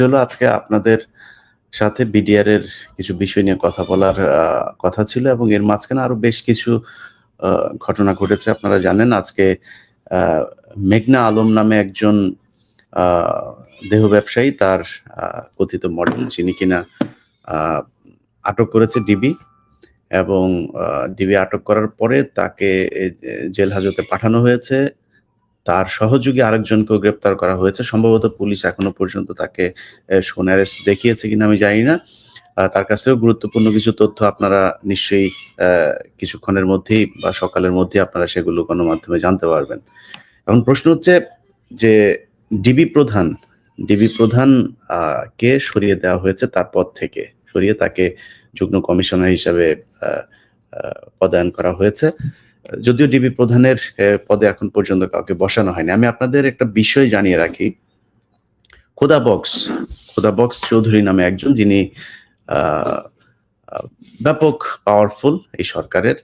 বিষয় হলো আজকে আপনাদের সাথে বিডিআর এর কিছু বিষয় নিয়ে কথা বলার কথা ছিল এবং এর মাঝখানে আরও বেশ কিছু ঘটনা ঘটেছে। আপনারা জানেন আজকে মেঘনা আলম নামে একজন দেহ ব্যবসায়ী তার কথিত মডেল যিনি কিনা আটক করেছে ডিবি এবং ডিবি আটক করার পরে তাকে জেল হাজতে পাঠানো হয়েছে। তার সহযোগী আরেকজনকেও গ্রেপ্তার করা হয়েছে। সম্ভবত পুলিশ এখনও পর্যন্ত তাকে সোন অ্যারেস্ট দেখিয়েছে কিনা আমি জানি না। তার কাছ থেকেও গুরুত্বপূর্ণ কিছু তথ্য আপনারা নিশ্চয়ই কিছুক্ষণের মধ্যেই বা সকালের মধ্যেই আপনারা সেগুলো গণমাধ্যমে জানতে পারবেন। এখন প্রশ্ন হচ্ছে যে ডিবি প্রধান ডিবি প্রধান কে সরিয়ে দেওয়া হয়েছে তার পদ থেকে? সরিয়ে তাকে যুগ্ম কমিশনার হিসাবে পদায়ন করা হয়েছে। যদিও ডিবি প্রধানের পদে এখন পর্যন্ত কাউকে বসানো হয়নি। আমি আপনাদের একটা বিষয় জানিয়ে রাখি। খোদা বক্স খোদা বক্স চৌধুরী নামে একজন যিনি ব্যাপক পাওয়ারফুল এই সরকারের।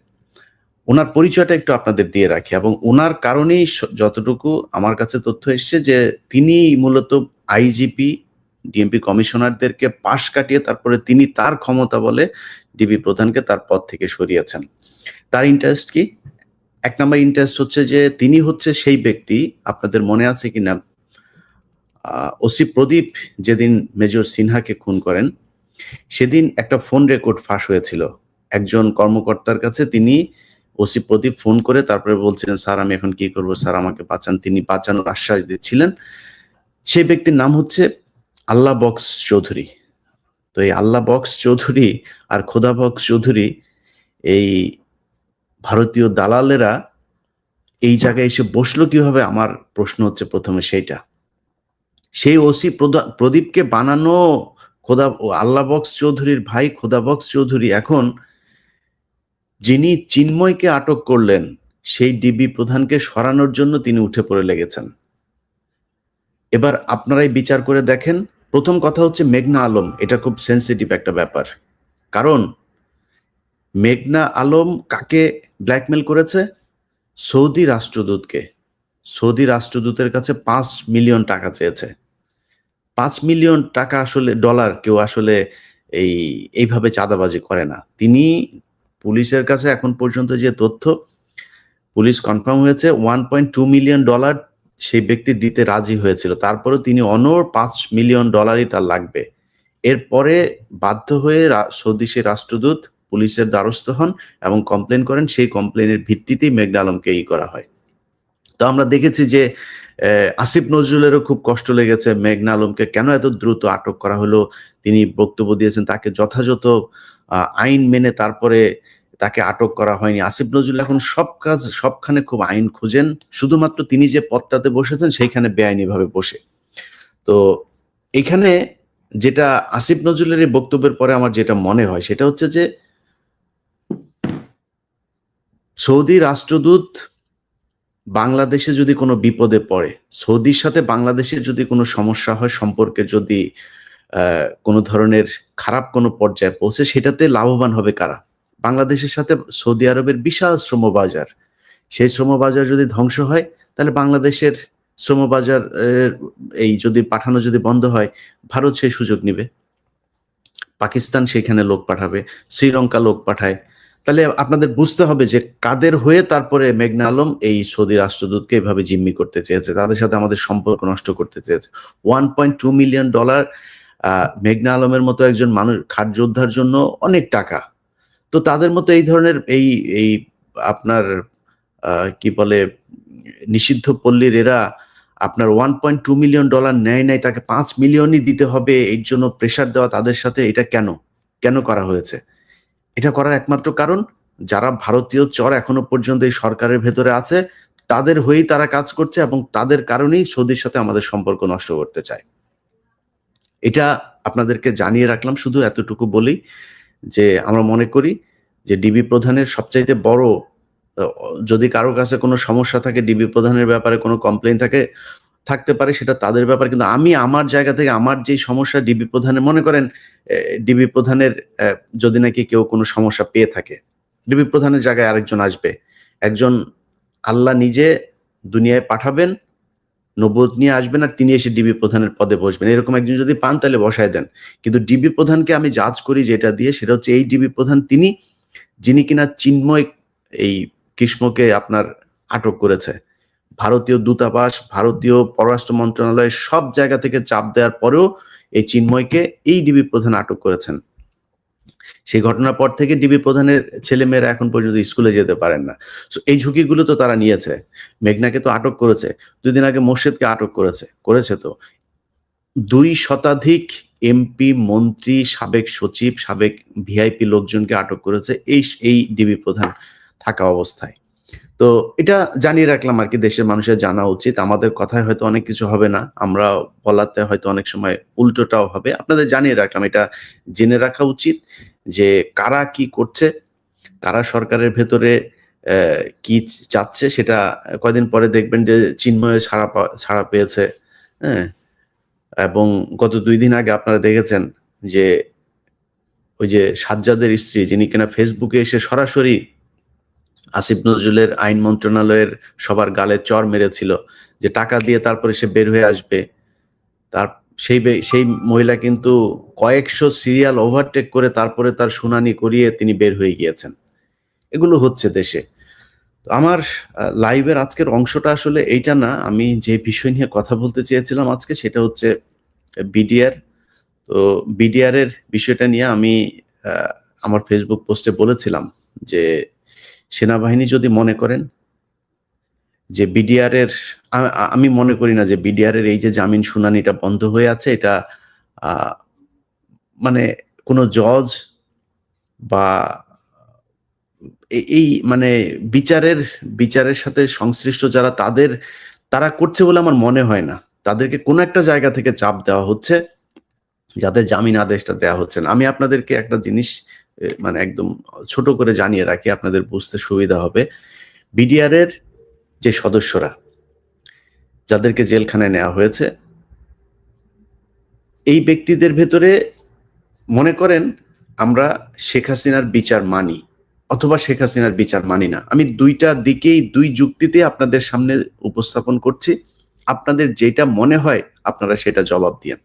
ওনার পরিচয়টা একটু আপনাদের দিয়ে রাখি এবং ওনার কারণেই যতটুকু আমার কাছে তথ্য এসছে যে তিনি মূলত আইজিপি ডিএমপি কমিশনারদেরকে পাশ কাটিয়ে তারপরে তিনি তার ক্ষমতা বলে ডিবি প্রধানকে তার পদ থেকে সরিয়েছেন। তার ইন্টারেস্ট কি? এক নম্বর ইন্টারেস্ট হচ্ছে যে তিনি হচ্ছে সেই ব্যক্তি, আপনাদের মনে আছে কি না ওসি প্রদীপ যেদিন মেজর সিনহাকে খুন করেন, সেদিন একটা ফোন রেকর্ড ফাঁস হয়েছিল। একজন কর্মকর্তার কাছে তিনি ওসি প্রদীপ ফোন করে তারপরে বলছিলেন স্যার, আমি এখন কি করব? স্যার, আমাকে বাঁচান। তিনি বাঁচানোর আশ্বাস দিচ্ছিলেন। সেই ব্যক্তির নাম হচ্ছে আল্লাহ বক্স চৌধুরী। তো এই আল্লাহ বক্স চৌধুরী আর খোদা বক্স চৌধুরী এই ভারতীয় দালালেরা এই জায়গায় এসে বসল কীভাবে? আমার প্রশ্ন হচ্ছে প্রথমে সেইটা। সেই ওসি প্রদীপকে বানানো খোদা আল্লাহ বক্স চৌধুরীর ভাই খোদা বক্স চৌধুরী এখন যিনি চিন্ময়কে আটক করলেন, সেই ডিবি প্রধানকে সরানোর জন্য তিনি উঠে পড়ে লেগেছেন। এবার আপনারাই বিচার করে দেখেন। প্রথম কথা হচ্ছে মেঘনা আলম। এটা খুব সেন্সিটিভ একটা ব্যাপার। কারণ মেঘনা আলম কাকে ব্ল্যাকমেল করেছে? সৌদি রাষ্ট্রদূতকে। সৌদি রাষ্ট্রদূতের কাছে পাঁচ মিলিয়ন টাকা চেয়েছে। পাঁচ মিলিয়ন টাকা আসলে ডলার, কেউ আসলে এই, এইভাবে চাঁদাবাজি করে না। তিনি পুলিশের কাছে এখন পর্যন্ত যে তথ্য, পুলিশ কনফার্ম হয়েছে one point two million dollar সেই ব্যক্তি দিতে রাজি হয়েছিল। তারপরে তিনি অনর পাঁচ মিলিয়ন ডলারই তার লাগবে। এরপরে বাধ্য হয়ে সৌদি সে রাষ্ট্রদূত পুলিশের দ্বারস্থ হন এবং কমপ্লেন করেন। সেই কমপ্লেনের ভিত্তিতেই মেঘনা আলমকে ই করা হয়। তো আমরা দেখেছি যে আসিফ নজরুলেরও খুব কষ্ট লেগেছে মেঘনা আলমকে। কেন এত দ্রুত আটক করা হলো? তিনি বক্তব্য দিয়েছেন তাকে যথাযথ আইন মেনে তারপরে তাকে আটক করা হয়নি। আসিফ নজরুল এখন সব কাজ, সবখানে খুব আইন খুঁজেন। শুধুমাত্র তিনি যে পদটাতে বসেছেন, সেইখানে বেআইনিভাবে বসে। তো এখানে যেটা আসিফ নজরুলের বক্তব্যের পরে আমার যেটা মনে হয়, সেটা হচ্ছে যে সৌদি রাষ্ট্রদূত বাংলাদেশে যদি কোনো বিপদে পড়ে, সৌদির সাথে বাংলাদেশের যদি কোনো সমস্যা হয়, সম্পর্কে যদি কোনো ধরনের খারাপ কোনো পর্যায়ে পৌঁছে, সেটাতে লাভবান হবে কারা? বাংলাদেশের সাথে সৌদি আরবের বিশাল শ্রম বাজার সেই শ্রম বাজার যদি ধ্বংস হয়, তাহলে বাংলাদেশের শ্রমবাজার, এর, এই যদি পাঠানো যদি বন্ধ হয়, ভারত সেই সুযোগ নিবে। পাকিস্তান সেখানে লোক পাঠাবে, শ্রীলঙ্কা লোক পাঠায় তাহলে আপনাদের বুঝতে হবে যে কাদের হয়ে তারপরে মেঘনা আলম এই সৌদি রাষ্ট্রদূতকে এভাবে জিম্মি করতে চেয়েছে, তাদের সাথে আমাদের সম্পর্ক নষ্ট করতে চেয়েছে। One point two million dollar মেঘনা আলমের মতো একজন মানুষ খাট যোদ্ধার জন্য অনেক টাকা। তো তাদের মতো এই ধরনের এই এই আপনার কি বলে, নিষিদ্ধ পল্লীর এরা আপনার one point two million dollar নেয় নাই, তাকে পাঁচ মিলিয়নই দিতে হবে, এর জন্য প্রেশার দেওয়া তাদের সাথে, এটা কেন? কেন করা হয়েছে? এটা করার একমাত্র কারণ, যারা ভারতীয় চর এখনও পর্যন্ত এই সরকারের ভেতরে আছে, তাদের হয়েই তারা কাজ করছে এবং তাদের কারণেই সৌদির সাথে আমাদের সম্পর্ক নষ্ট করতে চায়। এটা আপনাদেরকে জানিয়ে রাখলাম, শুধু এতটুকু বলি যে আমরা মনে করি যে ডিবি প্রধানের সবচাইতে বড়, যদি কারও কাছে কোনো সমস্যা থাকে, ডিবি প্রধানের ব্যাপারে কোনো কমপ্লেন থাকে থাকতে পারে, সেটা তাদের ব্যাপার। কিন্তু আমি আমার জায়গা থেকে আমার যে সমস্যা ডিবি প্রধানের, মনে করেন ডিবি প্রধানের যদি নাকি কেউ কোনো সমস্যা পেয়ে থাকে, ডিবি প্রধানের জায়গায় আরেকজন আসবে। একজন আল্লাহ নিজে দুনিয়ায় পাঠাবেন নবুয়ত নিয়ে আসবেন আর তিনি এসে ডিবি প্রধানের পদে বসবেন। এরকম একজন যদি পান তাহলে বসায় দেন। কিন্তু ডিবি প্রধানকে আমি জাজ করি যেটা দিয়ে, সেটা হচ্ছে এই ডিবি প্রধান, তিনি, যিনি কিনা চিন্ময় এই কৃষ্ণকে আপনার আটক করেছে। ভারতীয় দূতাবাস, ভারতীয় পররাষ্ট্র মন্ত্রণালয় সব জায়গা থেকে চাপ দেওয়ার পরেও এই চিন্ময়কে এই ডিবি প্রধান আটক করেছেন। সেই ঘটনার পর থেকে ডিবি প্রধানের ছেলেমেয়েরা এখন পর্যন্ত স্কুলে যেতে পারেন না। এই ঝুঁকিগুলো তো তারা নিয়েছে। মেঘনাকে তো আটক করেছে। দুদিন আগে মোর্শেদকে আটক করেছে করেছে তো। দুই শতাধিক এমপি, মন্ত্রী, সাবেক সচিব, সাবেক ভিআইপি লোকজনকে আটক করেছে এই এই ডিবি প্রধান থাকা অবস্থায়। তো এটা জানিয়ে রাখলাম আর কি, দেশের মানুষের জানা উচিত। আমাদের কথায় হয়তো অনেক কিছু হবে না, আমরা বলাতে হয়তো অনেক সময় উল্টোটাও হবে। আপনাদের জানিয়ে রাখলাম, এটা জেনে রাখা উচিত যে কারা কি করছে, কারা সরকারের ভেতরে কি চাচ্ছে সেটা কয়দিন পরে দেখবেন যে চিন্ময় ছাড়া ছাড়া পেয়েছে হ্যাঁ? এবং গত দুই দিন আগে আপনারা দেখেছেন যে ওই যে সাজ্জাদের স্ত্রী যিনি কিনা ফেসবুকে এসে সরাসরি আসিফ নজরুলের আইন মন্ত্রণালয়ের সবার গালে চর মেরেছিল যে টাকা দিয়ে তারপরে সে বের হয়ে আসবে। তার সেই সেই মহিলা কিন্তু কয়েকশো সিরিয়াল ওভারটেক করে তারপরে তার শুনানি করিয়ে তিনি বের হয়ে গিয়েছেন। এগুলো হচ্ছে দেশে। তো আমার লাইভের আজকের অংশটা আসলে এইটা না, আমি যে বিষয় নিয়ে কথা বলতে চেয়েছিলাম আজকে সেটা হচ্ছে বিডিআর। তো বিডিআর এর বিষয়টা নিয়ে আমি আমার ফেসবুক পোস্টে বলেছিলাম যে সেনাবাহিনী যদি মনে করেন যে বিডিআর এর আ- আ- আমি মনে করি না যে বিডিআর এর এই যে জামিন শুনানিটা বন্ধ হয়ে আছে, এটা মানে কোনো জজ বা এই মানে বিচারের বিচারের সাথে সংশ্লিষ্ট যারা তাদের, তারা করছে বলে আমার মনে হয় না। তাদেরকে কোনো একটা জায়গা থেকে চাপ দেওয়া হচ্ছে, যাদের জামিন আদেশটা দেওয়া হচ্ছে না। আমি আপনাদেরকে একটা জিনিস মানে একদম ছোট করে জানিয়ে রাখি, আপনাদের বুঝতে সুবিধা হবে। বিডিআর এর যে সদস্যরা, যাদেরকে জেলখানায় নেওয়া হয়েছে, এই ব্যক্তিদের ভেতরে মনে করেন আমরা শেখ হাসিনার বিচার মানি, অথবা শেখ হাসিনার বিচার মানি না। আমি দুইটা দিকেই, দুই যুক্তিতে আপনাদের সামনে উপস্থাপন করছি। আপনাদের যেটা মনে হয়, আপনারা সেটা জবাব দিয়েন।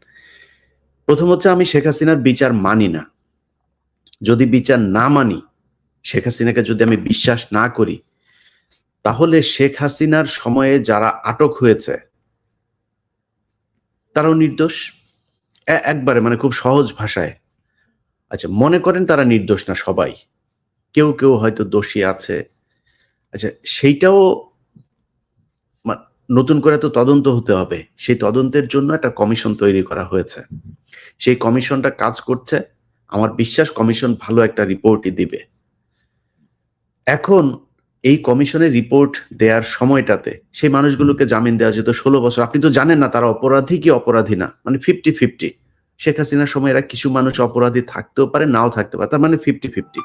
প্রথম হচ্ছে, আমি শেখ হাসিনার বিচার মানি না। যদি বিচার না মানি, শেখ হাসিনাকে যদি আমি বিশ্বাস না করি, তাহলে শেখ হাসিনার সময়ে যারা আটক হয়েছে, তারাও নির্দোষ। একবারে মানে খুব সহজ ভাষায়। আচ্ছা মনে করেন তারা নির্দোষ না সবাই। কেউ কেউ হয়তো দোষী আছে। আচ্ছা সেইটাও নতুন করে তো তদন্ত হতে হবে। সেই তদন্তের জন্য একটা কমিশন তৈরি করা হয়েছে। সেই কমিশনটা কাজ করছে। আমার বিশ্বাস কমিশন ভালো একটা রিপোর্টই দিবে। এখন এই কমিশনের রিপোর্ট দেওয়ার সময়টাতে সেই মানুষগুলোকে জামিন দেওয়া যেত ষোলো বছর। আপনি তো জানেন না তারা অপরাধী কি অপরাধী না মানে ফিফটি ফিফটি শেখ হাসিনার সময় এরা কিছু মানুষ অপরাধী থাকতেও পারে, নাও থাকতে পারে, তার মানে ফিফটি ফিফটি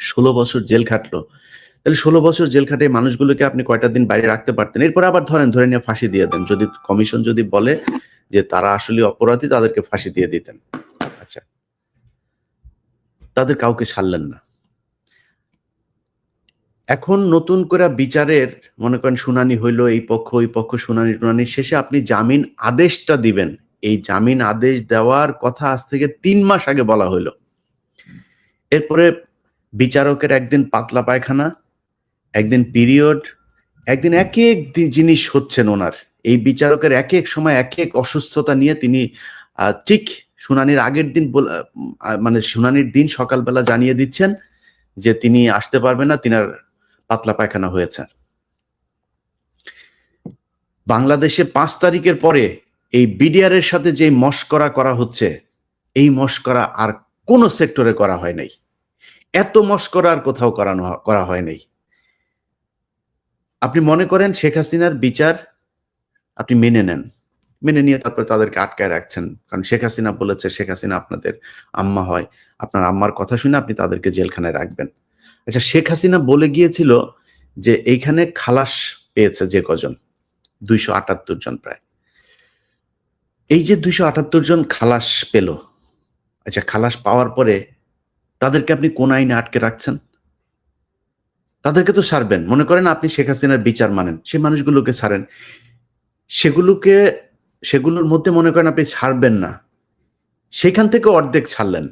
ষোলো বছর জেল খাটলো। তাহলে ষোলো বছর জেল খাটে মানুষগুলোকে আপনি কয়টা দিন বাইরে রাখতে পারতেন? এরপর আবার ধরেন, ধরে নিয়ে ফাঁসি দিয়ে দেন। যদি কমিশন যদি বলে যে তারা আসলে অপরাধী, তাদেরকে ফাঁসি দিয়ে দিতেন। তাদের কাউকে ছাড়লেন না। এখন নতুন করে বিচারের মনে করেন শুনানি হইল, এই পক্ষ, ওই পক্ষ, শুনানি টুনানি শেষে আপনি জামিন আদেশটা দিবেন। এই জামিন আদেশ দেওয়ার কথা আজ থেকে তিন মাস আগে বলা হইল। এরপরে বিচারকের একদিন পাতলা পায়খানা, একদিন পিরিয়ড, একদিন এক এক জিনিস হচ্ছেন ওনার। এই বিচারকের এক এক সময় এক এক অসুস্থতা নিয়ে তিনি ঠিক শুনানির আগের দিন মানে শুনানির দিন সকালবেলা জানিয়ে দিচ্ছেন যে তিনি আসতে পারবেন না, তিনার পাতলা পায়খানা হয়েছে। বাংলাদেশে পাঁচ তারিখের পরে এই বিডিআর এর সাথে যে মস্করা করা হচ্ছে, এই মস্করা আর কোন সেক্টরে করা হয় নাই। এত মস্করা আর কোথাও করানো, করা হয় নাই। আপনি মনে করেন শেখ হাসিনার বিচার আপনি মেনে নেন। মেনে নিয়ে তারপরে তাদেরকে আটকায় রাখছেন। কারণ শেখ হাসিনা বলেছে, শেখ হাসিনা আপনাদের আম্মা হয়। আপনার আম্মার কথা শুনে আপনি তাদেরকে জেলখানায় রাখবেন। আচ্ছা শেখ হাসিনা বলে গিয়েছিল যে, এইখানে খালাস পেয়েছে যে কজন? দুইশো আটাত্তর জন প্রায়। এই যে দুইশো আটাত্তর জন খালাস পেল আচ্ছা খালাস পাওয়ার পরে তাদেরকে আপনি কোন আইনে আটকে রাখছেন? তাদেরকে তো ছাড়বেন মনে করেন আপনি শেখ হাসিনার বিচার মানেন। সেই মানুষগুলোকে ছাড়েন সেগুলোকে সেগুলোর মধ্যে মনে করেন আপনি ছাড়বেন না। সেখান থেকে অর্ধেক ছাড়লেন।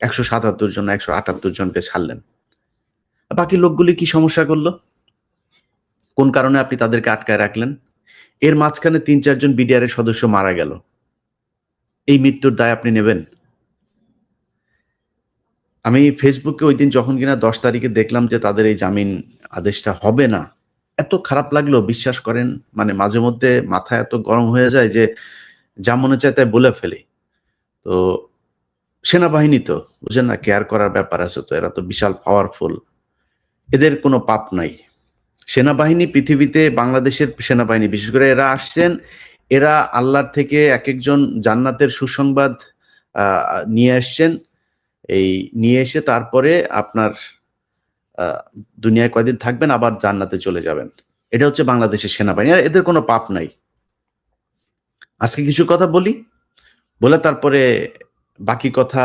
একশো সাতাত্তর জন, একশো আটাত্তর জনকে ছাড়লেন। বাকি লোকগুলি কি সমস্যা করল? কোন কারণে আপনি তাদেরকে আটকায় রাখলেন? এর মাঝখানে তিন চারজন বিডিআর এর সদস্য মারা গেল। এই মৃত্যুর দায় আপনি নেবেন। আমি ফেসবুকে ওই দিন যখন কিনা দশ তারিখে দেখলাম যে তাদের এই জামিন আদেশটা হবে না এত খারাপ লাগল বিশ্বাস করেন মানে মাঝে মধ্যে মাথা এত গরম হয়ে যায় যে যা মনে চায় তাই বলে ফেলি। তো সেনাবাহিনী তো, বুঝেন না কেয়ার করার ব্যাপার আছে তো, এরা তো বিশাল পাওয়ারফুল এদের কোনো পাপ নাই। সেনাবাহিনী পৃথিবীতে, বাংলাদেশের সেনাবাহিনী, বিশেষ করে এরা আসছেন, এরা আল্লাহর থেকে এক একজন জান্নাতের সুসংবাদ নিয়ে আসছেন। এই নিয়ে এসে তারপরে আপনার দুনিয়ায় কয়দিন থাকবেন, আবার জান্নাতে চলে যাবেন। এটা হচ্ছে বাংলাদেশের সেনাবাহিনী। আর এদের কোনো পাপ নাই। আজকে কিছু কথা বলি। বলে তারপরে বাকি কথা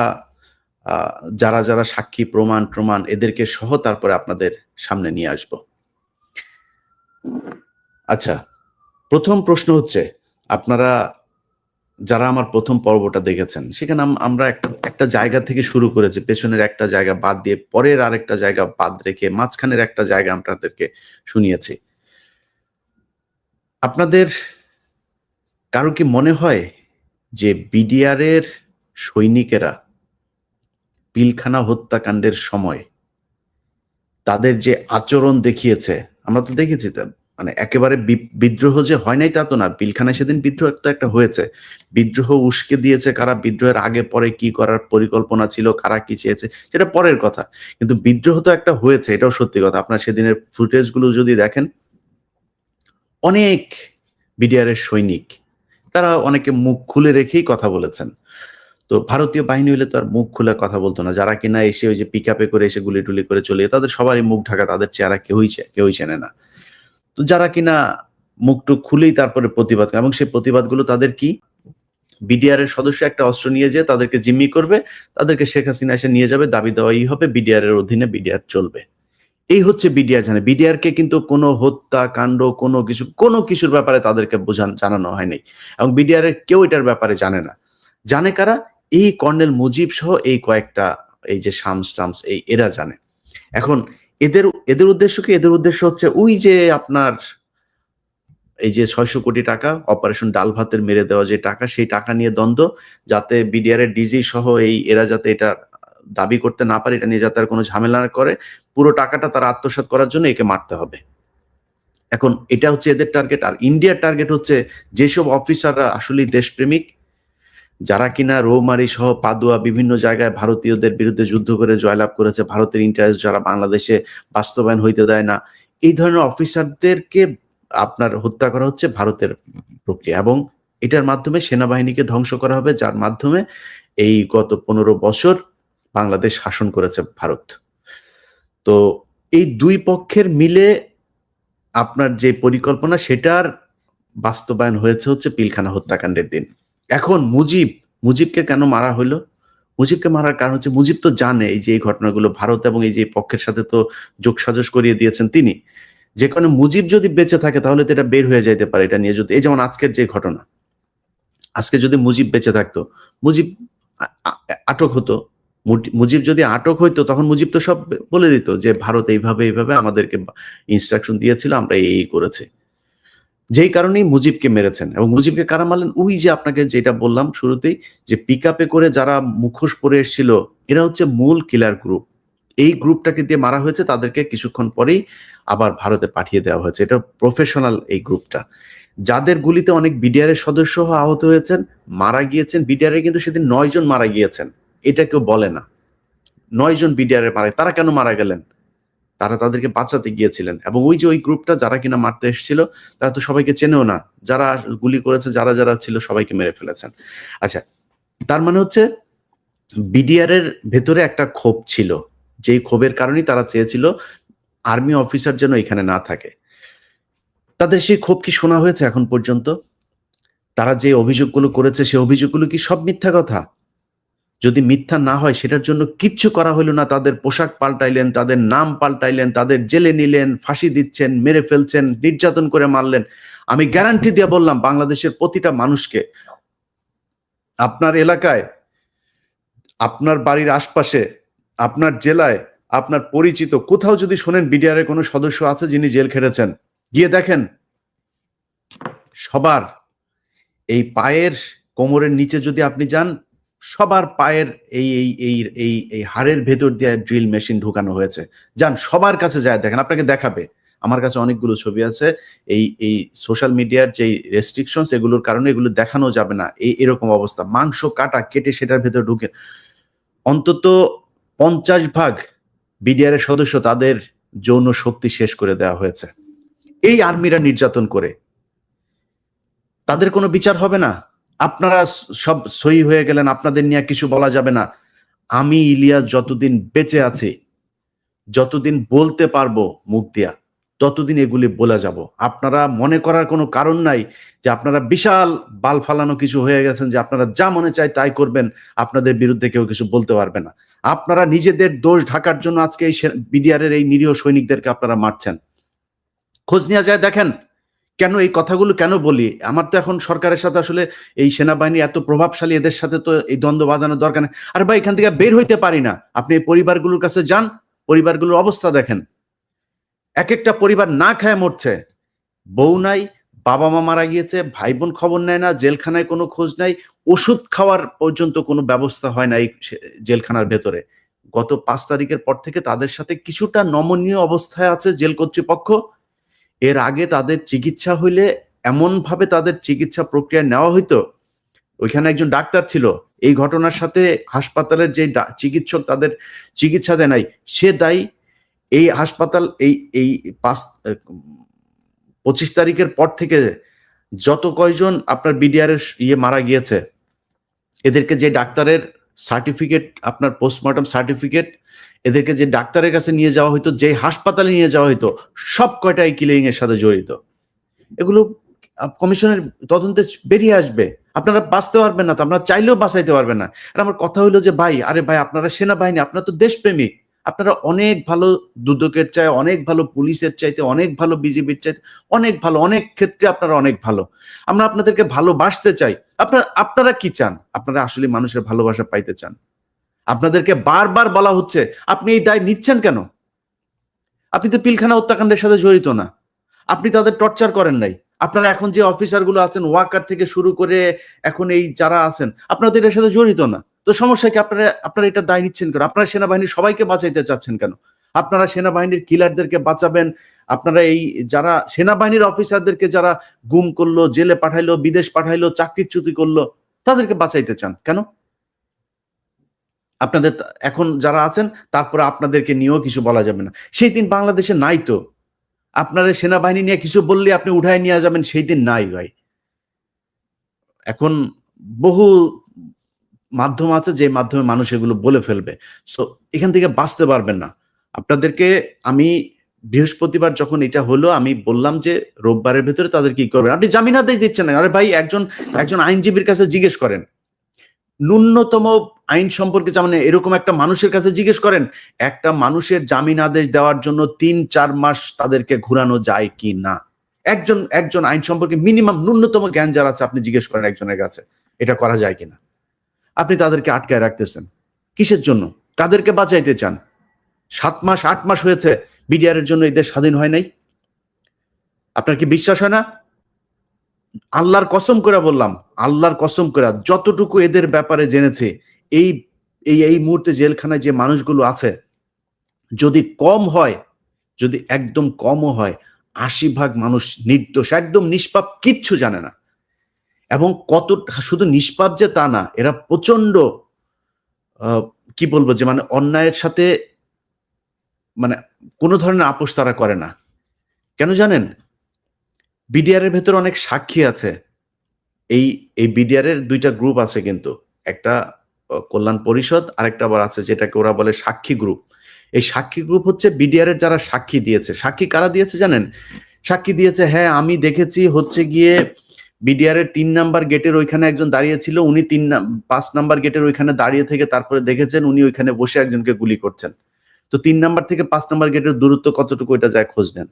যারা যারা সাক্ষী, প্রমাণ প্রমাণ, এদেরকে সহ তারপরে আপনাদের সামনে নিয়ে আসব। আচ্ছা প্রথম প্রশ্ন হচ্ছে, আপনারা যারা আমার প্রথম পর্বটা দেখেছেন, সেখানে আমরা একটা একটা জায়গা থেকে শুরু করেছি, পেছনের একটা জায়গা বাদ দিয়ে পরের আরেকটা জায়গা বাদ রেখে মাঝখানের একটা জায়গা আপনাদেরকে শুনিয়েছি। আপনাদের কারও কি মনে হয় যে বিডিআর এর সৈনিকেরা পিলখানা হত্যাকাণ্ডের সময় তাদের যে আচরণ দেখিয়েছে, আমরা তো দেখেছি মানে একেবারে বিদ্রোহ যে হয় নাই তা তো না। পিলখানায় সেদিন বিদ্রোহ একটা একটা হয়েছে। বিদ্রোহ উস্কে দিয়েছে কারা, বিদ্রোহের আগে পরে কি করার পরিকল্পনা ছিল, কারা কি চেয়েছে, সেটা পরের কথা। কিন্তু বিদ্রোহ তো একটা হয়েছে, এটাও সত্যি কথা। আপনার সেদিনের ফুটেজগুলো যদি দেখেন, অনেক বিডিআর এর সৈনিক, তারা অনেকে মুখ খুলে রেখেই কথা বলেছেন। তো ভারতীয় বাহিনী হলে তো আর মুখ খুলে কথা বলতো না। যারা কিনা এসে ওই যে পিক আপে করে এসে গুলি টুলি করে চলে তাদের সবারই মুখ ঢাকা, তাদের চেহারা কেউই কেউই চেনে না। তো যারা কিনা মুখটুক খুলেই তারপরে প্রতিবাদ করে, এবং সেই প্রতিবাদগুলো তাদের কি? বিডিআর এর সদস্য একটা অস্ত্র নিয়ে যেয়ে তাদেরকে জিম্মি করবে, তাদেরকে শেখ হাসিনা এসে নিয়ে যাবে, দাবি দেওয়াই হবে বিডিআর এর অধীনে বিডিআর চলবে। এই হচ্ছে বিডিআর জানে। বিডিআর কে কিন্তু কোনো হত্যা, কাণ্ড, কোনো কিছু, কোনো কিছুর ব্যাপারে তাদেরকে বোঝান, জানানো হয়নি। এবং বিডিআর এর কেউ এটার ব্যাপারে জানে না। জানে কারা? এই কর্নেল মুজিব সহ এই কয়েকটা, এই যে শামস টামস এই এরা জানে। এখন এদের এদের উদ্দেশ্য কি? এদের উদ্দেশ্য হচ্ছে ওই যে আপনার এই যে ছয়শো কোটি টাকা অপারেশন ডাল ভাতের মেরে দেওয়া যে টাকা, সেই টাকা নিয়ে দ্বন্দ্ব যাতে বিডিআর ডিজি সহ এই এরা যাতে এটা দাবি করতে না পারে, এটা নিয়ে যাতে আর কোনো ঝামেলা করে, পুরো টাকাটা তারা আত্মসাৎ করার জন্য একে মারতে হবে। এখন এটা হচ্ছে এদের টার্গেট আর ইন্ডিয়ার টার্গেট হচ্ছে যেসব অফিসাররা আসলেই দেশপ্রেমিক যারা কিনা রৌমারি সহ পাদুয়া বিভিন্ন জায়গায় ভারতীয়দের বিরুদ্ধে যুদ্ধ করে জয়লাভ করেছে, ভারতের ইন্টারেস্ট যারা বাংলাদেশে বাস্তবায়ন হইতে দেয় না, এই ধরনের অফিসারদেরকে আপনার হত্যা করা হচ্ছে ভারতের প্রক্রিয়া এবং এটার মাধ্যমে সেনাবাহিনীকে ধ্বংস করা হবে, যার মাধ্যমে এই গত পনেরো বছর বাংলাদেশ শাসন করেছে ভারত। তো এই দুই পক্ষের মিলে আপনার যে পরিকল্পনা, সেটার বাস্তবায়ন হয়েছে হচ্ছে পিলখানা হত্যাকাণ্ডের দিন। এখন মুজিব, মুজিবকে কেন মারা হলো? মুজিবকে মারার কারণ হচ্ছে মুজিব তো জানে এই যে এই ঘটনাগুলো ভারত এবং এই যে পক্ষের সাথে তো যোগসাজশ করিয়ে দিয়েছেন তিনি। যে কারণে মুজিব যদি বেঁচে থাকে তাহলে তো এটা বের হয়ে যাইতে পারে এটা নিয়ে যদি এই যেমন আজকের যে ঘটনা। আজকে যদি মুজিব বেঁচে থাকতো, মুজিব আটক হতো মুজিব যদি আটক হইতো তখন মুজিব তো সব বলে দিত যে ভারত এইভাবে এইভাবে আমাদেরকে ইনস্ট্রাকশন দিয়েছিল, আমরা এই করেছি। যেই কারণেই মুজিবকে মেরেছেন এবং মুজিবকে কারা মারলেন? ওই যে আপনাকে যেটা বললাম শুরুতেই, যে পিক করে যারা মুখোশ পরে এসেছিল, এরা হচ্ছে মূল কিলার গ্রুপ এই গ্রুপটাকে দিয়ে মারা হয়েছে, তাদেরকে কিছুক্ষণ পরেই আবার ভারতে পাঠিয়ে দেওয়া হয়েছে। এটা প্রফেশনাল এই গ্রুপটা যাদের গুলিতে অনেক বিডিআর এর সদস্য আহত হয়েছেন, মারা গিয়েছেন। বিডিআর কিন্তু সেদিন নয় জন মারা গিয়েছেন। এটা কেউ বলে না। নয় জন বিডিআর এর মারা তারা কেন মারা গেলেন? তারা তাদেরকে বাঁচাতে গিয়েছিলেন। এবং ওই যে ওই গ্রুপটা যারা কিনা মারতে এসেছিল, তারা তো সবাইকে চেনেও না। যারা গুলি করেছে, যারা যারা ছিল, সবাইকে মেরে ফেলেছেন। আচ্ছা তার মানে হচ্ছে বিডিআর এর ভেতরে একটা ক্ষোভ ছিল। যেই ক্ষোভের কারণেই তারা চেয়েছিল আর্মি অফিসার যেন এখানে না থাকে। তাদের সেই ক্ষোভ কি শোনা হয়েছে এখন পর্যন্ত? তারা যে অভিযোগগুলো করেছে সেই অভিযোগগুলো কি সব মিথ্যা কথা? যদি মিথ্যা না হয়, সেটার জন্য কিচ্ছু করা হলো না। তাদের পোশাক পাল্টাইলেন, তাদের নাম পাল্টাইলেন, তাদের জেলে নিলেন, ফাঁসি দিচ্ছেন, মেরে ফেলছেন, নির্যাতন করে মারলেন। আমি গ্যারান্টি দিয়ে বললাম, বাংলাদেশের প্রতিটা মানুষকে, আপনার এলাকায়, আপনার বাড়ির আশপাশে, আপনার জেলায়, আপনার পরিচিত, কোথাও যদি শোনেন বিডিআর এর কোনো সদস্য আছে যিনি জেল খেটেছেন, গিয়ে দেখেন, সবার এই পায়ের কোমরের নিচে যদি আপনি যান সবার পায়ের এই এই এই এই এই হাড়ের ভেতর দিয়ে ড্রিল মেশিন ঢুকানো হয়েছে। যান, সবার কাছে যায়, দেখেন, আপনাকে দেখাবে। আমার কাছে অনেকগুলো ছবি আছে। এই এই সোশ্যাল মিডিয়ার যে রেস্ট্রিকশনস এগুলোর কারণে এগুলো দেখানো যাবে না। এই এরকম অবস্থা। মাংস কাটা, কেটে সেটার ভেতর ঢুকে। অন্তত পঞ্চাশ ভাগ বিডিআর সদস্য তাদের যৌন শক্তি শেষ করে দেওয়া হয়েছে। এই আর্মিরা নির্যাতন করে। তাদের কোনো বিচার হবে না। আপনারা সব সই হয়ে গেলেন, আপনাদের নিয়ে কিছু বলা যাবে না। আমি ইলিয়াস যতদিন বেঁচে আছি, যতদিন বলতে পারব মুখ দিয়া, ততদিন এগুলি বলে যাব। আপনারা মনে করার কোনো কারণ নাই যে আপনারা বিশাল বাল ফালানো কিছু হয়ে গেছেন, যে আপনারা যা মনে চায় তাই করবেন, আপনাদের বিরুদ্ধে কেউ কিছু বলতে পারবে না। আপনারা নিজেদের দোষ ঢাকার জন্য আজকে এই বিডিআর এর এই নিরীহ সৈনিকদেরকে আপনারা মারছেন। খোঁজ নেওয়া যায় দেখেন কেন এই কথাগুলো কেন বলি? আমার তো এখন সরকারের সাথে আসলে এই সেনাবাহিনী এত প্রভাবশালী, এদের সাথে তো এই দ্বন্দ্ব বাঁধানোর দরকার নেই। আর ভাই, এখান থেকে বের হইতে পারি না। আপনি এই পরিবারগুলোর কাছে যান, পরিবারগুলোর অবস্থা দেখেন। এক একটা পরিবার না খায় মরছে। বউ নাই বাবা মা মারা গিয়েছে ভাই বোন খবর নেয় না, জেলখানায় কোনো খোঁজ নাই, ওষুধ খাওয়ার পর্যন্ত কোনো ব্যবস্থা হয় না এই জেলখানার ভেতরে। গত পাঁচ তারিখের পর থেকে তাদের সাথে কিছুটা নমনীয় অবস্থায় আছে জেল কর্তৃপক্ষ। এর আগে তাদের চিকিৎসা হইলে এমন ভাবে তাদের চিকিৎসা প্রক্রিয়া নেওয়া হইতো, ওইখানে একজন ডাক্তার ছিল, এই ঘটনার সাথে হাসপাতালের যে চিকিৎসক তাদের চিকিৎসা দেয় নাই, সে দায়ী, এই হাসপাতাল, এই এই পাঁচ পঁচিশ তারিখের পর থেকে যত কয়জন আপনার বিডিআর এর ইয়ে মারা গিয়েছে, এদেরকে যে ডাক্তারের সার্টিফিকেট আপনার পোস্টমর্টম সার্টিফিকেট এদেরকে যে ডাক্তারের কাছে নিয়ে যাওয়া হইতো, যে হাসপাতালে নিয়ে যাওয়া হইতো, সব কয়টা এই কিলিং এর সাথে জড়িত। এগুলো কমিশনের তদন্তে বেরিয়ে আসবে। আপনারা বাঁচতে পারবেন না তো, আপনারা চাইলেও বাঁচাইতে পারবেন না। আর আমার কথা হইল যে, ভাই, আরে ভাই, আপনারা সেনাবাহিনী, আপনারা তো দেশপ্রেমিক। আপনারা অনেক ভালো দুদকের চাই, অনেক ভালো পুলিশের চাইতে, অনেক ভালো বিজেপির চাইতে, অনেক ভালো, অনেক ক্ষেত্রে আপনারা অনেক ভালো। আমরা আপনাদেরকে ভালোবাসতে চাই। আপনারা আপনারা কি চান? আপনারা আসলে মানুষের ভালোবাসা পাইতে চান। আপনাদেরকে বারবার বলা হচ্ছে, আপনি এই দায় নিচ্ছেন কেন? আপনি তো পিলখানা হত্যাকাণ্ডের সাথে জড়িত না। আপনি তাদের টর্চার করেন নাই। আপনারা এখন যে অফিসারগুলো আছেন ওয়াকার থেকে শুরু করে এখন এই যারা আছেন আপনারা এটার সাথে জড়িত না। তো সমস্যা কি? আপনারা আপনারা এটা দায় নিচ্ছেন কেন? আপনারা সেনাবাহিনীর সবাইকে বাঁচাইতে চাচ্ছেন কেন? আপনারা সেনাবাহিনীর কিলারদেরকে বাঁচাবেন? আপনারা এই যারা সেনাবাহিনীর অফিসারদেরকে যারা গুম করল, জেলে পাঠাইলো, বিদেশ পাঠাইলো, চাকরিচ্যুতি করল, তাদেরকে বাঁচাইতে চান কেন? আপনাদের এখন যারা আছেন, তারপরে আপনাদেরকে নিয়েও কিছু বলা যাবে না। সেই দিন বাংলাদেশে নাই তো। আপনারা সেনাবাহিনী নিয়ে কিছু বললে আপনি উঠায় নিয়ে যাবেন, সেই দিন নাই ভাই। এখন বহু মাধ্যম আছে যে মাধ্যমে মানুষ এগুলো বলে ফেলবে। সো এখান থেকে বাঁচতে পারবেন না। আপনাদেরকে আমি বৃহস্পতিবার যখন এটা হলো, আমি বললাম যে রোববারের ভেতরে তাদের কি করবেন? আপনি জামিনাদেশ দিচ্ছেন না। আরে ভাই, একজন একজন আইনজীবীর কাছে জিজ্ঞেস করেন। ন্যূনতম আইন সম্পর্কে যেমন এরকম একটা মানুষের কাছে জিজ্ঞেস করেন, একটা মানুষের জামিন আদেশ দেওয়ার জন্য তিন, চার মাস তাদেরকে ঘুরানো যায় কি না? একজন একজন আইন সম্পর্কে মিনিমাম ন্যূনতম জ্ঞান যারা আছে আপনি জিজ্ঞেস করেন একজনের কাছে, এটা করা যায় কিনা? আপনি তাদেরকে আটকায় রাখতেছেন। কিসের জন্য? তাদেরকে বাঁচাইতে চান? সাত মাস, আট মাস হয়েছে বিডিআর এর জন্য এই দেশ স্বাধীন হয় নাই? আপনার কি বিশ্বাস হয় না? আল্লাহর কসম করে বললাম, আল্লাহর কসম করে যতটুকু এদের ব্যাপারে জেনেছে এই এই এই মুহূর্তে জেলখানায় যে মানুষগুলো আছে, যদি কম হয়, যদি একদম কমও হয়, আশি ভাগ মানুষ নির্দোষ, একদম নিষ্পাপ, কিচ্ছু জানে না। এবং কত, শুধু নিষ্পাপ যে তা না, এরা প্রচণ্ড কি বলব যে মানে অন্যায়ের সাথে মানে কোনো ধরনের আপোষ তারা করে না। কেন জানেন? বিডিআর এর ভেতরে অনেক সাক্ষী আছে। এই এই বিডিআর এর দুইটা গ্রুপ আছে কিন্তু। একটা কল্যাণ পরিষদ, আরেকটা আবার আছে যেটাকে ওরা বলে সাক্ষী গ্রুপ এই সাক্ষী গ্রুপ হচ্ছে বিডিআর এর যারা সাক্ষী দিয়েছে। সাক্ষী কারা দিয়েছে জানেন? সাক্ষী দিয়েছে হ্যাঁ আমি দেখেছি হচ্ছে গিয়ে বিডিআর এর তিন নাম্বার গেটের ওইখানে একজন দাঁড়িয়ে ছিল উনি তিন পাঁচ নাম্বার গেটের ওইখানে দাঁড়িয়ে থেকে তারপরে দেখেছেন উনি ওইখানে বসে একজনকে গুলি করছেন। তো তিন নাম্বার থেকে পাঁচ নাম্বার গেটের দূরত্ব কতটুকু এটা যায় খোঁজ নেন।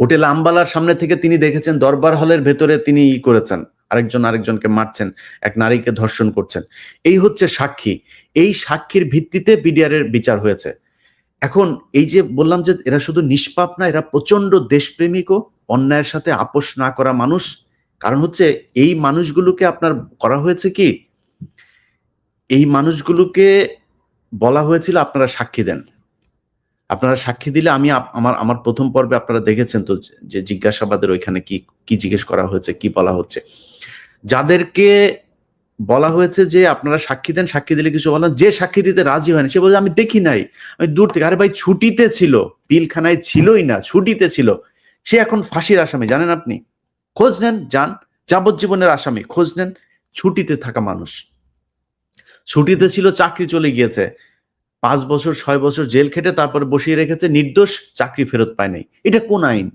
হোটেল আম্বালার সামনে থেকে তিনি দেখেছেন দরবার হলের ভেতরে তিনি ই করেছেন। আরেকজন আরেকজনকে মারছেন, এক নারীকে ধর্ষণ করছেন। এই হচ্ছে সাক্ষী। এই সাক্ষীর ভিত্তিতে বিডিআর এর বিচার হয়েছে। এখন এই যে বললাম যে এরা শুধু নিষ্পাপ না, এরা প্রচণ্ড দেশপ্রেমিকও অন্যায়ের সাথে আপোষ না করা মানুষ। কারণ হচ্ছে এই মানুষগুলোকে আপনার করা হয়েছে কি, এই মানুষগুলোকে বলা হয়েছিল আপনারা সাক্ষী দেন। আপনারা সাক্ষী দিলে আমি আমার আমার প্রথম পর্বে আপনারা দেখেছেন তো যে জিজ্ঞাসাবাদের ওইখানে কি কি জিজ্ঞেস করা হয়েছে, কি বলা হচ্ছে। যাদেরকে বলা হয়েছে যে আপনারা সাক্ষী দেন, সাক্ষী দিলে কিছু বলেন যে সাক্ষী দিতে রাজি হয়নি, সে বলে, আমি দেখি নাই। আমি দূর থেকে আরে ভাই, ছুটিতে ছিল, পিলখানায় ছিলই না, ছুটিতে ছিল। সে এখন ফাঁসির আসামি, জানেন আপনি? খোঁজ নেন, যান। যাবজ্জীবনের আসামি, খোঁজ নেন। ছুটিতে থাকা মানুষ। ছুটিতে ছিল, চাকরি চলে গিয়েছে। পাঁচ বছর, ছয় বছর জেল খেটে তারপরে বসিয়ে রেখেছে, নির্দোষ, চাকরি ফেরত পায় নাই। এটা কোন আইন?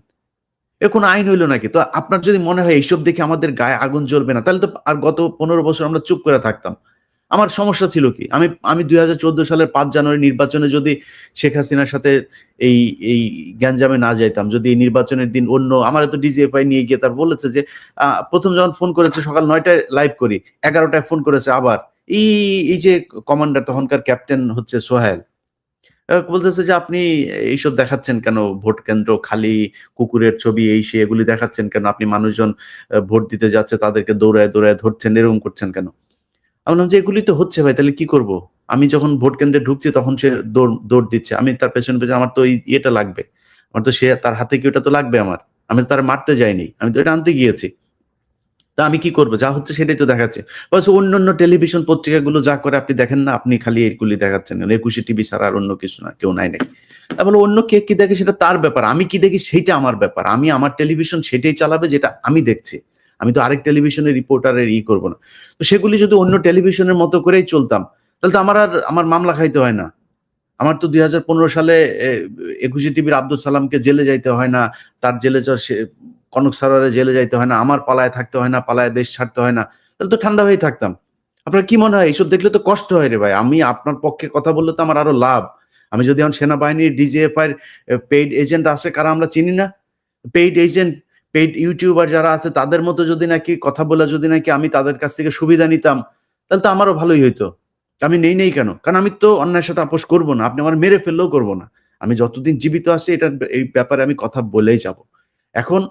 এ কোন আইন হইল নাকি? তো আপনার যদি মনে হয় এইসব দেখে আমাদের গায়ে আগুন জ্বলবে না, তাহলে তো আর গত পনেরো বছর আমরা চুপ করে থাকতাম। আমার সমস্যা ছিল কি? আমি আমি দুই হাজার চোদ্দ সালের পাঁচ জানুয়ারি নির্বাচনে যদি শেখ হাসিনার সাথে এই এই গ্যাঞ্জামে না যাইতাম, যদি এই নির্বাচনের দিন অন্য আমার তো ডিজিএফআই নিয়ে গিয়ে তার বলেছে যে প্রথম যখন ফোন করেছে সকাল নয়টায় লাইভ করি, এগারোটায় ফোন করেছে আবার। এই এই যে কমান্ডার তখনকার ক্যাপ্টেন হচ্ছে সোহেল বলতেছে যে আপনি এইসব দেখাচ্ছেন কেন? ভোট কেন্দ্র খালি, কুকুরের ছবি, এই সে, এগুলি দেখাচ্ছেন কেন? আপনি মানুষজন ভোট দিতে যাচ্ছে, তাদেরকে দৌড়ায় দৌড়ায় ধরছেন, এরকম করছেন কেন? আমি যে এগুলি তো হচ্ছে ভাই, তাহলে কি করব? আমি যখন ভোট কেন্দ্রে ঢুকছি তখন সে দৌড় দৌড় দিচ্ছে। আমি তার পেছনে পেছনে আমার তো ইয়েটা লাগবে। আমার তো সে, তার হাতে কি ওটা তো লাগবে আমার? আমি তার মারতে যাইনি। আমি তো এটা আনতে গিয়েছি। তা আমি কি করব? যা হচ্ছে সেটাই তো দেখাচ্ছে। অন্য অন্য টেলিভিশন পত্রিকাগুলো যা করে আপনি দেখেন না, আপনি খালি এইগুলি দেখাচ্ছেন। একুশে টিভি ছাড়া আর অন্য কিছু না, কেউ নাই নাকি? তা বলে অন্য কে কি দেখে সেটা তার ব্যাপার। আমি কি দেখি সেইটা আমার ব্যাপার। আমি আমার টেলিভিশন সেটাই চালাবে যেটা আমি দেখছি। আমি তো আরেক টেলিভিশনের রিপোর্টারের ই করব না। তো সেগুলি যদি অন্য টেলিভিশনের মতো করেই চলতাম, তাহলে তো আমার আর, আমার মামলা খাইতে হয় না। আমার তো দুই হাজার পনেরো সালে একুশে টিভির আব্দুল সালামকে জেলে যাইতে হয় না। তার জেলে যাওয়ার কনক সারোয়ারে জেলে যাইতে হয় না, আমার পালায় থাকতে হয় না, পালায় দেশ ছাড়তে হয় না, তাহলে তো ঠান্ডা হয়ে থাকতাম। আপনার কি মনে হয়? এইসব দেখলে তো কষ্ট হয় রে ভাই। আমি আপনার পক্ষে কথা বললে তো আমার আরও লাভ। আমি যদি এখন সেনাবাহিনীর ডিজিএফআই পেইড এজেন্ট আছে কারা আমরা চিনি না? পেইড এজেন্ট পেইড ইউটিউবার যারা আছে, তাদের মতো যদি নাকি কথা বলে, যদি নাকি আমি তাদের কাছ থেকে সুবিধা নিতাম, তাহলে তো আমারও ভালোই হইতো। আমি নেই নেই কেন? কারণ আমি তো অন্যায়ের সাথে আপোষ করব না। আপনি আমার মেরে ফেললেও করব না। আমি যতদিন জীবিত আছি, এটার, এই ব্যাপারে আমি কথা বলেই যাব। এখন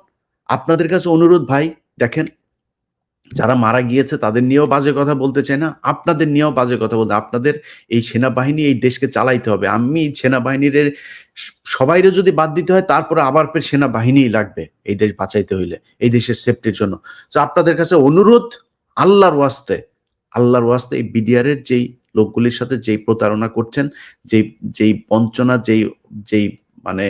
আপনাদের কাছে অনুরোধ ভাই, দেখেন, যারা মারা গিয়েছে তাদের নিয়েও বাজে কথা বলতে চাই না, আপনাদের নিয়েও বাজে কথা বলতে, আপনাদের এই সেনাবাহিনী এই দেশকে চালাইতে হবে। আমি সেনাবাহিনীর সবাইরে যদি বাদ দিতে হয়, তারপরে আবার ফের সেনাবাহিনীই লাগবে এই দেশ বাঁচাইতে হইলে, এই দেশের সেফটির জন্য। তো আপনাদের কাছে অনুরোধ, আল্লাহর ওয়াস্তে আল্লাহর ওয়াস্তে এই বিডিআর এর যেই লোকগুলির সাথে যেই প্রতারণা করছেন, যেই যেই বঞ্চনা, যেই যেই মানে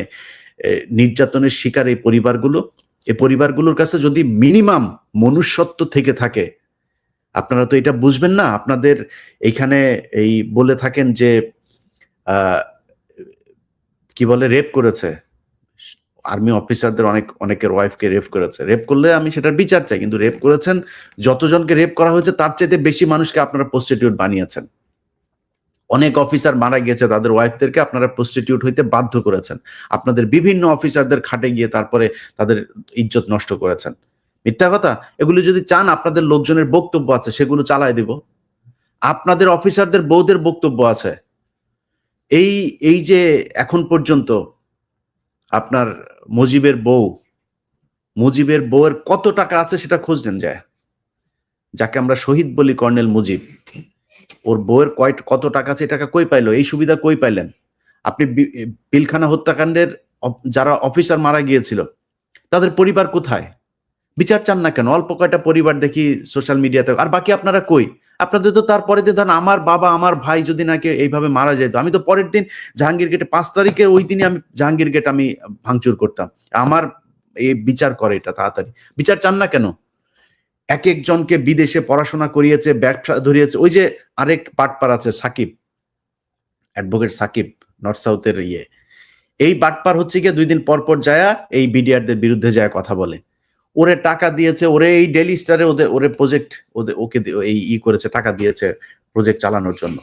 নির্যাতনের শিকার এই পরিবারগুলো এই পরিবারগুলোর কাছে যদি মিনিমাম মনুষ্যত্ব থেকে থাকে, আপনারা তো এটা বুঝবেন না, আপনাদের এইখানে এই বলে থাকেন যে কি বলে রেপ করেছে। আর্মি অফিসারদের অনেক, অনেকের ওয়াইফকে রেপ করেছে। রেপ করলে আমি সেটার বিচার চাই, কিন্তু রেপ করেছেন, যতজনকে রেপ করা হয়েছে, তার চাইতে বেশি মানুষকে আপনারা প্রস্টিটিউট বানিয়েছেন। অনেক অফিসার মারা গেছে, তাদের ওয়াইফদেরকে আপনারা প্রস্টিটিউট হইতে বাধ্য করেছেন। আপনাদের বিভিন্ন অফিসারদের খাটে গিয়ে তারপরে তাদের ইজ্জত নষ্ট করেছেন। মিথ্যা কথা? এগুলো যদি চান, আপনাদের লোকজনের বক্তব্য আছে, সেগুলো চালায় দিব। আপনাদের অফিসারদের বউদের বক্তব্য আছে। এই এই যে এখন পর্যন্ত আপনার মুজিবের বউ, মুজিবের বউয়ের কত টাকা আছে সেটা খোঁজ নেন যায়। যাকে আমরা শহীদ বলি কর্নেল মুজিব। ওর বউয়ের কয় কত টাকা আছে টাকা কই পাইলো? এই সুবিধা কই পাইলেন? আপনি পিলখানা হত্যাকাণ্ডের যারা অফিসার মারা গিয়েছিল, তাদের পরিবার কোথায়? বিচার চান না কেন? অল্প কয়টা পরিবার দেখি সোশ্যাল মিডিয়াতে, আর বাকি আপনারা কই? আপনাদের তো তারপরে দিন ধরেন আমার বাবা, আমার ভাই যদি নাকি এইভাবে মারা যেত আমি তো পরের দিন জাহাঙ্গীর গেটে, পাঁচ তারিখে ওই দিনই আমি জাহাঙ্গীর গেট আমি ভাঙচুর করতাম। আমার এই বিচার করে এটা তাড়াতাড়ি। বিচার চান না কেন? এক একজনকে বিদেশে পড়াশোনা করিয়েছে, ব্যবসা ধরিয়েছে। ওই যে আরেক পাটপার আছে, সাকিব অ্যাডভোকেট সাকিব নর্থ সাউথের ইয়ে। এই বাটপার হচ্ছে গিয়ে দুই দিন পর পর যায়া এই বিডিআরদের বিরুদ্ধে যায় কথা বলে। ওরে টাকা দিয়েছে, ওরে এই ডেলি স্টারে ওদের, ওরে প্রজেক্ট ওদের, ওকে এই ই করেছে, টাকা দিয়েছে প্রজেক্ট চালানোর জন্য।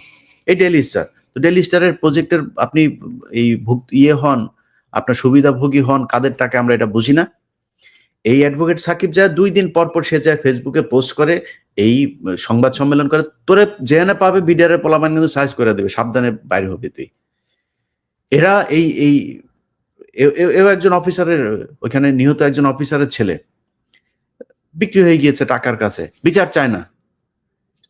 এই ডেলি স্টার তো ডেলি স্টারের প্রজেক্টের আপনি এই ইয়ে হন, আপনার সুবিধাভোগী হন, কাদের টাকা আমরা এটা বুঝি না। এই অ্যাডভোকেট সাকিব যায় দুই দিন পর পর সে যায় ফেসবুকে পোস্ট করে, এই সংবাদ সম্মেলন করে। তোরে যেখানে পাবে বিডিআর এর পোলাপান কিন্তু সার্চ করে দেবে, সাবধানে বাইরে হবে তুই। এরা এই এই এও একজন অফিসারের ওইখানে নিহত একজন অফিসারের ছেলে। বিক্রি হয়ে গিয়েছে টাকার কাছে। বিচার চায় না।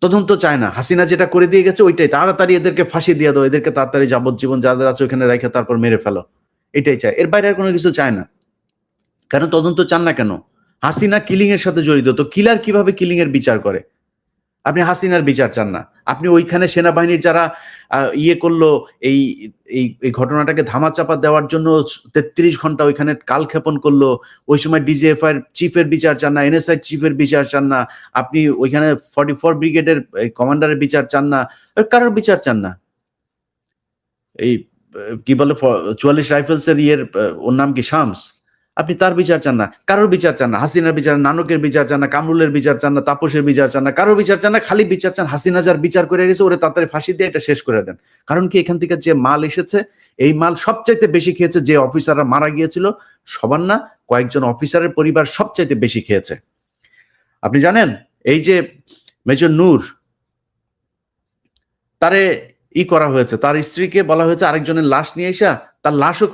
তদন্ত চায় না। হাসিনা যেটা করে দিয়ে গেছে ওইটাই। তাড়াতাড়ি এদেরকে ফাঁসি দিয়ে দাও। এদেরকে তাড়াতাড়ি যাবজ্জীবন যাদের আছে ওখানে রেখে তারপর মেরে ফেলো। এটাই চায়। এর বাইরে আর কোনো কিছু চায় না। কেন তদন্ত চান না কেন? হাসিনা কিলিং এর সাথে জড়িত, তো কিলার কীভাবে কিলিং এর বিচার করে? আপনি হাসিনার বিচার চান না। আপনি ওইখানে সেনাবাহিনীর যারা ইয়ে করল, এই এই ঘটনাটাকে ধামাচাপা দেওয়ার জন্য তেত্রিশ ঘণ্টা ওইখানে কালক্ষেপণ করল, ওই সময় ডিজিএফআই চিফের বিচার চান না এনএসআই চিফের বিচার চান না, আপনি ওইখানে ফর্টি ফোর ব্রিগেডের কমান্ডারের বিচার চান না কারোর বিচার চান না। এই কি বলে চুয়াল্লিশ রাইফেলস এর ইয়ের ওর নাম কি, শামস? আপনি তার বিচার চান না, কারোর বিচার চান না, হাসিনার বিচার নানকের বিচার চান না, কামরুলের বিচার চান না, তাপসের বিচার চান না, কারোর বিচার চান না খালি বিচার চান হাসিনা যার বিচার করে গেছে, ওরে তাড়াতাড়ি ফাঁসি দিয়ে এটা শেষ করে দেন। কারণ কি এখান থেকে যে মাল এসেছে, এই মাল সবচাইতে বেশি খেয়েছে যে অফিসাররা মারা গিয়েছিল, সবার না, কয়েকজন অফিসারের পরিবার সবচাইতে বেশি খেয়েছে। আপনি জানেন, এই যে মেজর নূর, তারে ই করা হয়েছে, তার স্ত্রীকে বলা হয়েছে আরেকজনের লাশ নিয়ে এসা, তার লাশও